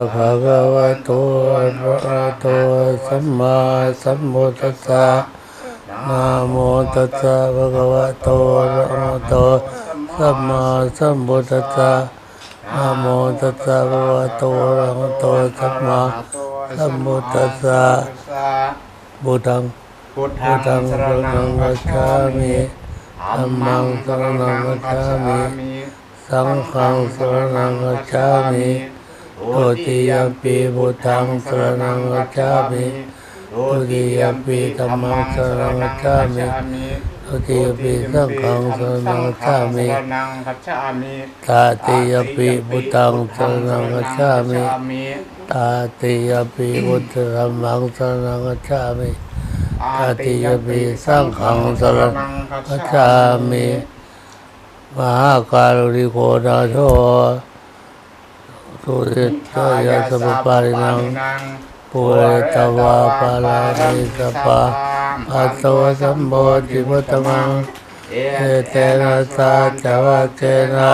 ภะคะวะโตอะระหะโตสัมมาสัมพุทธัสสะนะโมตัสสะภะคะวะโตอะระหะโตสัมมาสัมพุทธัสสะนะโมตัสสะภะคะวะโตอะระหะโตสัมมาสัมพุทธัสสะบุตังพุทพุธังสรณังกัจฉามิธัมมังสรนังกัจฉามิ สังฆังสรนังกัจฉามิ ทุติยมปีพุทธังสรนังกัจฉามิทุติยมปีธัมมังสรนังกัจฉามิทุติยมปีสังฆังสรนังกัจฉามิสรนังกัจฉามิตาติยมปีพุทธังสรนังกัจฉามิตาติยมปีพุทธัมมังสรนังกัจฉามิตาติยมปีสังฆังสรนังกัจฉามิมหาการุณิโกนาโท สุริตยสัพปารินังปุเรตวาปาลานิสปะอัตโตสัมโพธิพุตตมัง เอเตนะสาจวะเจนะ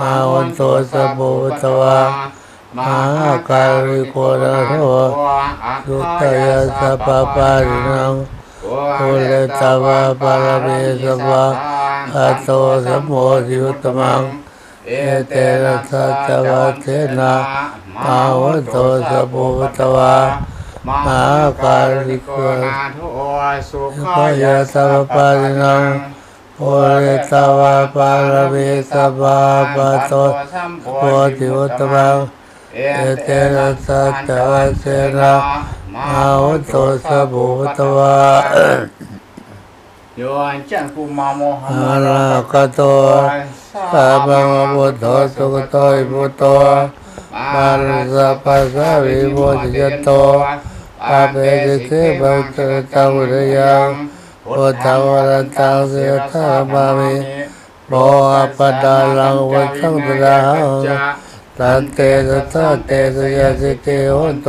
มาวันโตสัมโพธวามหาการิโกนะโทสุตยาสัพปารินังปุเรตวาปาลานิสปะอัตโตสัมโพธิพุตตมัง เอเตนะสาจวะเจนะมาวันโตสัมโพธวามหาการิโกนาโทสุสุขขยาสัพปารินังโพเรตาวาปารมีสัพพะปะโตโพธิอุตตมังเอเตนะสัจจวัสเสนะมาวุโตสัพพุตตวะโยนจันกุมาโมหะอาลาคโต สัพพังพุทโธสุขโตอิพุโตมารสัพพะสาวิโมจิยโตอาเปติเสบังเตตังวิริยังพุทธวรันตังเสธามามิโมอาปดาลังวัชังตระหังตันเตสัทาเตสยาสิเตโหโต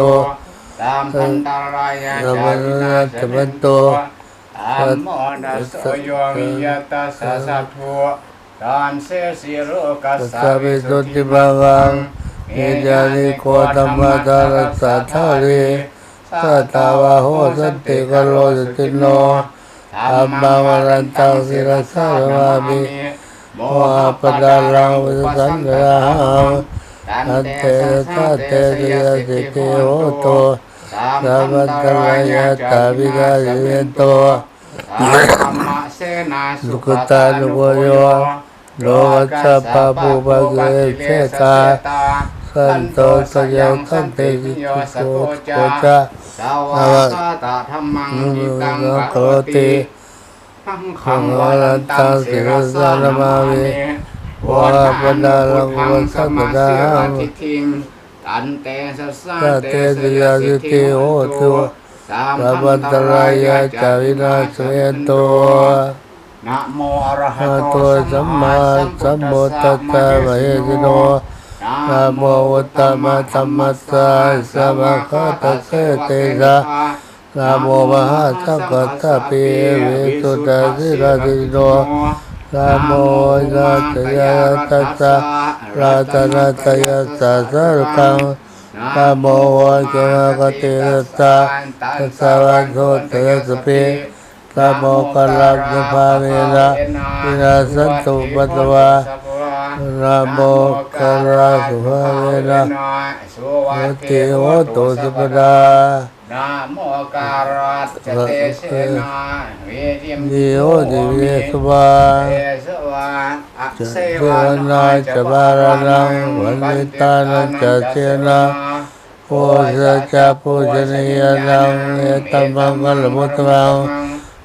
ตามพันตรายาจานรินาจะมันโตอัมโมดัสโยมิยตัสสะสัทโธตานะสะวิวิสุสุททธิธิบับังงกังเอจานิโคธรรมดารัสสะทาริสัตตาวะโหสันติกโลสติโนอัมมาสัสสะเตสยาสิเตโหโตสัพพั นตรายาตาวิกาสิเวนโตธรร โลกัสสะปะปุปะเกเชตาสันโตสยังทันเตกิโกโกจาสาวาตาธรรมังนุหิโมตังโกโรติขังขังวรันตังสิรสานมามิวะปดาลังวัสสัมปดาหิทิงตันเตสัสะเตสยาสิทิติโหตุสามสัพพัพันตรายาจาวินานาศศเวเว นนโตโตนะโมอะระหะอะโตโตสัมมาสัมพุทธัสสะมะเหสิโนนะโมอุตตมะธัมมัสสะสัมมาคัตเสเตสะนะโมมหาสังฆัสสะปิวิสุทธิสิราสิโนนะโมนัตยะตัสสะราตนัตยะสัสสะกังนะโมวัจนะกติรัสสะตัสสะวันโสเตสะปิ นะโมกัลลังนิพพาเนนะวินาสันตุปัตตวานะโมกัลลาสุภาเวนะมุติโหตุสุปดานะโมการัตจเตเสนาเวริมดิโอดิเวสุวาเตสวาอะเสเสวาวนานาจะจะบาบารนันังงวัวันนนินิตาตานันันนจะจะเจเจนะนะโพสัจจะปูชนียานังเอตัมมังกัลมุตตัง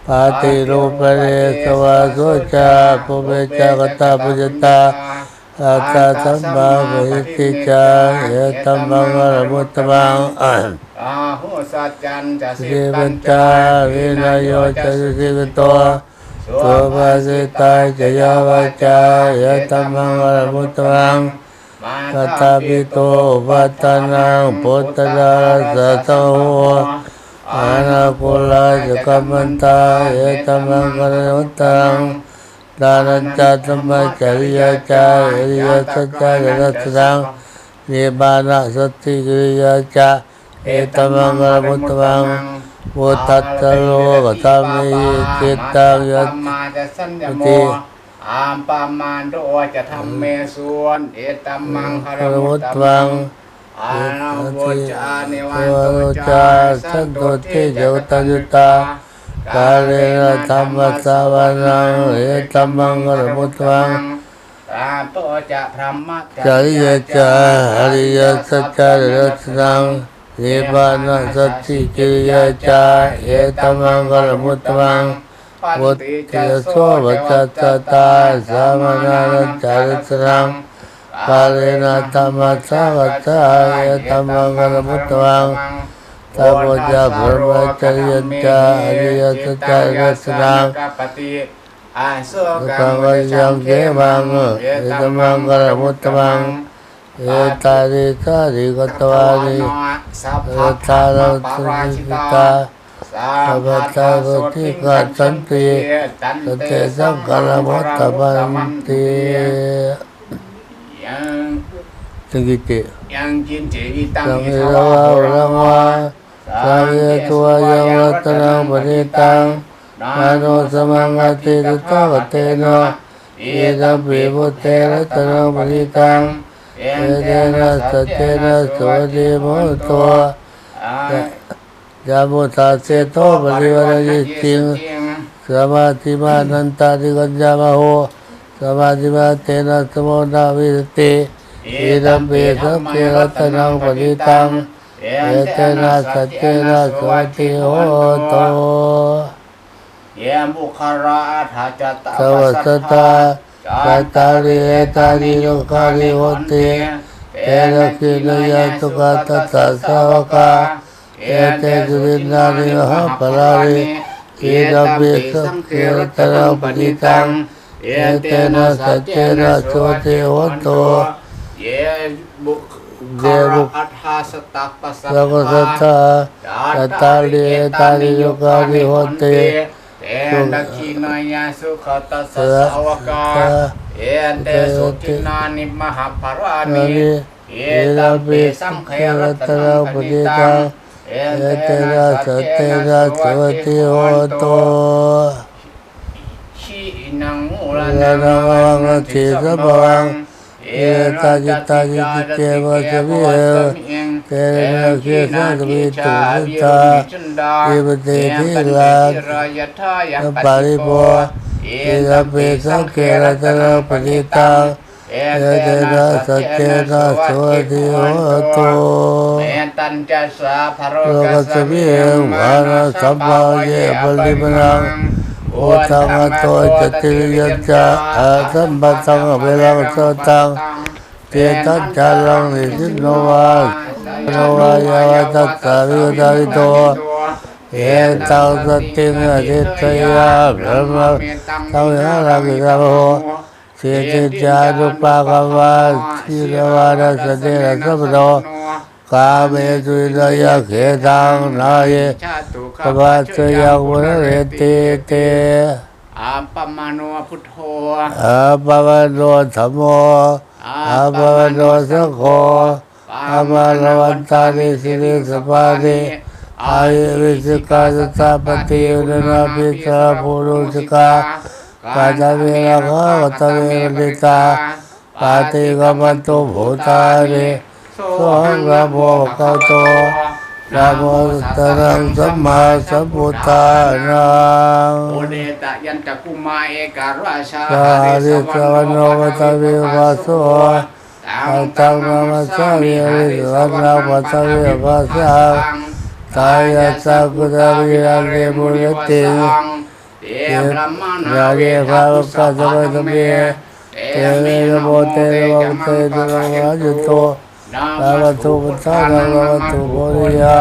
ปาติรูปเรสวาโสจาปุเบจากตาปุจตาอาตาสัมมาวิติจาเอตัมมังกัลมุตตังอาหุสัจจันจะสิบับัญจาวินายโยจะสิสิกิกิตโตตัววภาสิตาจะยาวาจายะตัมมังวรมุตตังกัตตาตาปิโตโตวัตนังพุทธดาสัตโห อานาคุลาจะกัมมันตายะตัมมังวรมุตตังดานันจาตัมมจริยาจาริยสัจจารัตตังนิบานะสติกิริยาจะเอตมังกรมุตตังมุตัตตโลกตัมมิจิตตังยัตติอามปามาโดจะทำเมสวนเอตัมมังคารมุตตัง อานาโบจานิวันโตตุจาจาสัสันนโตตุเทเทเจเจวตตยุตากาเรนะธรรมสาวนังเอตัมมังกรมุตตังตาโตจะพรหมจริยจาหริยสัจจารัตนังนิบานะสติกิริยจาเอตัมมังกรมุตตังวุติจะโสวัจจตตาสามนาจาริตนัง กาเลนะธรรมสาวัจจายธรรมังกรมุตตังตาโมจาพรหมจริยจาอริยสัจจารัตนังปฏิอาโสกักังวยังเกมังเอธรรมังกรมุตตังเอตาริตาริกตวานิเอตารัตนิตาสัพพะทาโรติกัจจันติสเตสังกรมุตตะมันติ ยังสังกิติยังจินจิตังสังอิเอทรวาวะรังวาสังเอตัวยังรัตนังปณิตังนาโนสมังอติตตวเตโนเอตัมปิพุเตรัตนังปณิตังเอเตนะสัจเจนะสวติโมตัวยามุตาเสโตปริวารยิติงสมาธิมานันตาติกัญจามโห สมาธิมาเตนะสมุนาวิสติอิดัมเปสัมเกรัตนังปณิตัง เอเตนะสัจเจนะสวัสติโหโตเยมุขราทัจตสวัสตาจัตตาริเอตานิโลกาลิโหติเอระคินยาตุกาตัสสะสาวกาเอเตจุวินนานิมหาปราริอิดัมเปสัมเกรัตนังปณิตังเอเตนะสัจเจนะโสติโหโตเยบุคเยบุอัฏฐาสตัปปัสสะสัพพสัทธาตัตตาลิเอตาลิโยกาลิโหติเอนักขีนายาสุขตัสสะสาวกาเอเตสุทินานิมหาภารานานิลิเอเอตราเปปิสัสังงเขเขรัรัตตนานาปปฏิฏิตัตังงเอเอเตเตนะนะสัสัจจเจเจนะนะสสวัวัสสดิดิโหโหโตโตชีนังมู ลลานันังงวังทิสัพพังเอตาจิตตาจิตเกวะสมิเอเตนะเกสังสมิตุสิตาอิปเตทิลาปาริโภเอระเปสังเกรัตนาปณิตังเอเตนะสัจเจนะสวัสดิโหโตเมตัญจะสาภโรกัสสสมิเอวานานาสัมภาเยปปริริมนัง อทังอโตจติริยจาอาสัมปัตังเวลังสตังเตตัจจารังนิสิโนวาโนวายาวตัสสาวิดาวิโตเอตังสติงอทิตยาพรมะตังยาลักิกาโหเสติจารุปากวาทิรวานัสเตระสัพโนกาเมสุริยะเขตังนายกวัสยังวุเรติเตอาปมาโนพุทโธอาปวโนธรรมโมอาปวโนสังโนตานิสิริสปานิอายุวิสิกาสตาปฏิอุณนาปิส สัจปปากานิสหังระโมกาโตนะโมตัสสะสัมมาสัมพุทธานังโอเดตะยันตะกุมาเอการาชาสาริสวโนวตเววาโสอัตตังนามัสสามิริสวนาวัตเววาสาตายะสักุตวิรังเกมุรติเตบรมมานาเวเกภาภาวุวสักัจสจสวัวัตตเมเมเตเตเมเมนะนะโมโมเตเตระระวังเตตตุตุลัลังงวะจุโต โตนาวัตถุพุทธานังนาวัตถุโพธิยา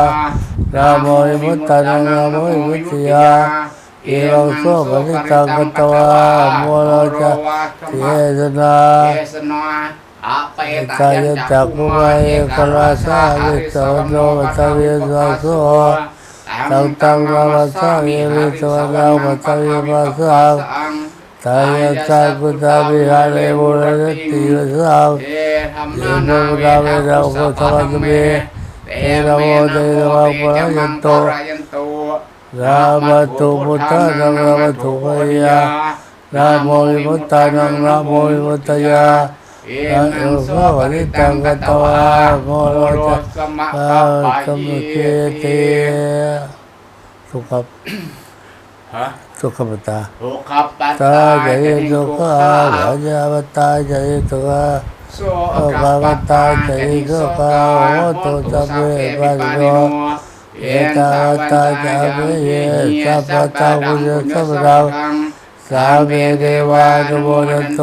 นาโมหิมุตตานังนาโมหิมุตติยาเอวังโสปนิตังกตตวาโมโลจะเทศนาเทศนาอาเปตะกายัยนจักกมุกุมามาเอกราราวิสวโนโนวัวัตตเวสวาวาโสตังตังนามัสามิริสวนาวัตเววาสัง ตายะตากุตาวิหาเรมุรติวสังเอธรรมนานาเวทาโคสภะเมเตเมนะโมเตจมังตรายันโตรามาตุพุทธานังรามาตุพยานาโมวิมุตตานังนาโมวิมุตตยาเอนังโสวริตังกตวาโมโลสมะอากัปะสมุยิเกตเตสุขฮะ สุขปตาทุกขัปปัตตาตาใจจะสุทุกขาขาราชาปตาใจสุขาโสกัปปัตตาจะนิโสกาโหตุสัพเพปานิโนเยตาตาจะเวเยสัพพตาวุญสัพเราสาเมเดวานุโมทันโต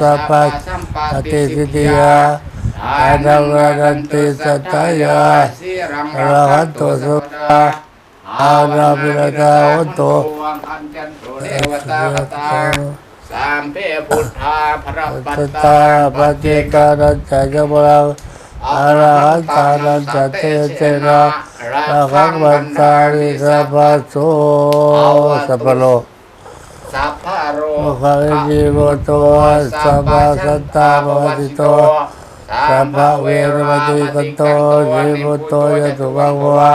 สัพพะอติสิทธิยาอานังรานันติสัตตายาอรหันโตสุตา อานาปิรตาโหตุอัญจันตุเทวตาคตาสามเพพุทธาพระปัตตาตาปฏิการัจจยมรังอาราหันตานันจเตเจนะระหังวันตาริสัพพโสสัพโลสัพพโรโมคาริจิโวโตสัพพสัตตาภวติโตสัพพเวรมติกันโตจิโวโตยตุวังวะ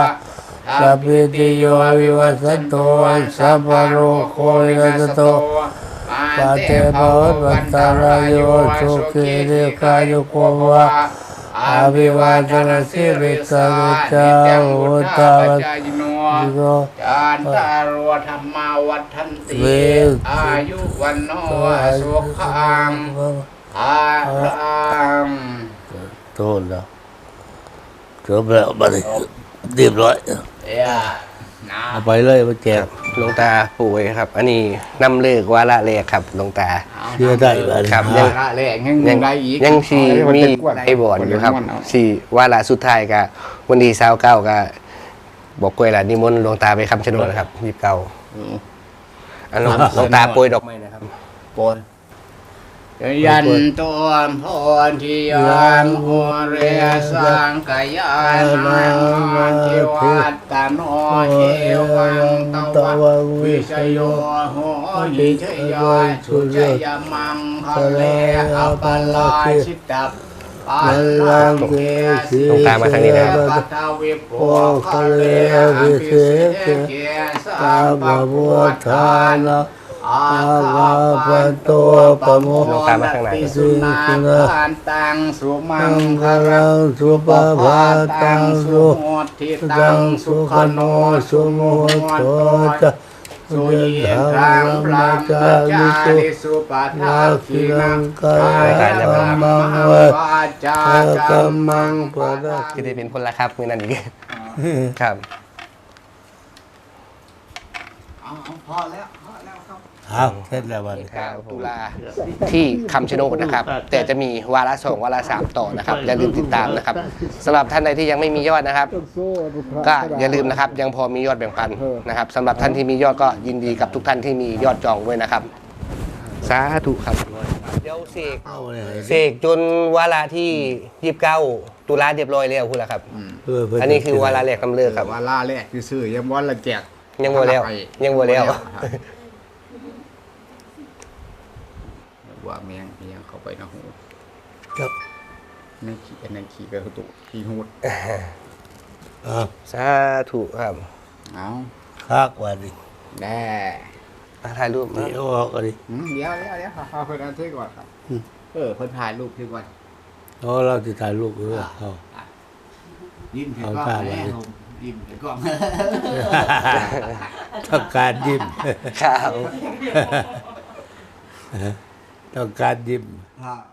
สัพพิติโยวิวัสสันโตสัพพะโรโควินัสโตปาเตภวัตวันตารายโยสุขีเรกายุโกวะอาภิวาทนาสิริสาวิจาวุตาวัจจิโกจานตารวธรรมาวัฒนติเวอายุวันโนสุขังอารังโทษแล้วจบแล้วบัดนี้ เรียบร้อยเอ้ยนะเอาไปเลยมาแจกหลวงตาป่วยครับ อันนี้น้ำเลิกวาระแรกครับหลวงตาเชื่อได้บัดนี้ครับ ยัยังงละแหลงยังยังได้อีกยังสีมีไอ้บอดอยู่ครับสี่วาระสุดท้ายก็วันที่เช้าเก้าก็บอกกล้วยละนิมนต์หลวงตาไปคำชะโนดนะครับยี่สิบเก้าอันหลวงหลวงตาโปรยดอกไม้นะครับปน ยันตัวพรที่ยังหัวเรสังกายานังมันทิวัตตโนเอวังตวังวิชโยโหยิชยาสุจยมังคะเลอปัลลาชิตตัปปัลลังเกสีหลวงตามาทางนี้นะปัทวิปโภคะเลอภิเสกเกสาตาปบาะบัพุวทาธานะ อาคาปันโตปโมโมตามมาข้างในติสุนาคานตังสุมังคคารังสุปภาตังสุโมทิตังสุขโนสุโมโตโตจะสุยิทังพลังปัจาริสุปัฏฐาคินังกายกรรมังวาจากรรมังปะดะที่ได้เป็นคนละครับเมื่อนั้นอีกครับพอแล้ว อแล้วครับเอาเสร็จแล้วบัดนี้9ตุลาที่คำชะโนดนะครับ แต่จะมีวาระสองวาระสามต่อนะครับอย่าลืมติดตามนะครับสำหรับท่านใดที่ยังไม่มียอดนะครับ ก็อย่าลืมนะครับยังพอมียอดแบ่งปันนะครับสำหรับท่านที่มียอดก็ยินดีกับทุกท่านที่มียอดจองด้วยนะครับ สาธุครับเดี๋ยวเสกเอาเลย เสกจนวาระที่ยี่สิบเก้าตุลาเรียบร้อยแล้วคุณละครับเพื่อเพื่อันนี้คือวาระแรกกำเริบครับ ว่าล่าแรกคือซื้อยังวันละแจกยังบ่แล้วยังบ่แล้ว ว่าเมียงเมียงเข้าไปนะหูครับในขี้ในขี้กระตุกขี้หูดเอาสาธุครับเอาคักว่าดิแน่มาถ่ายรูปมานี่เอาออกก็ดิอืมเดี๋ยวเดี๋ยวเดี๋ยวขอเพิ่นเอาเท่ก่อนครับอืมเออเพิ่นถ่ายรูปที่ก่อนเอาเราจะถ่ายรูปเออเอายิ้มถือเอากล้องตาแม่ไว้ผมยิ้มถือกล้องต้องการยิ้มครับ Então, Tocar de. Ah.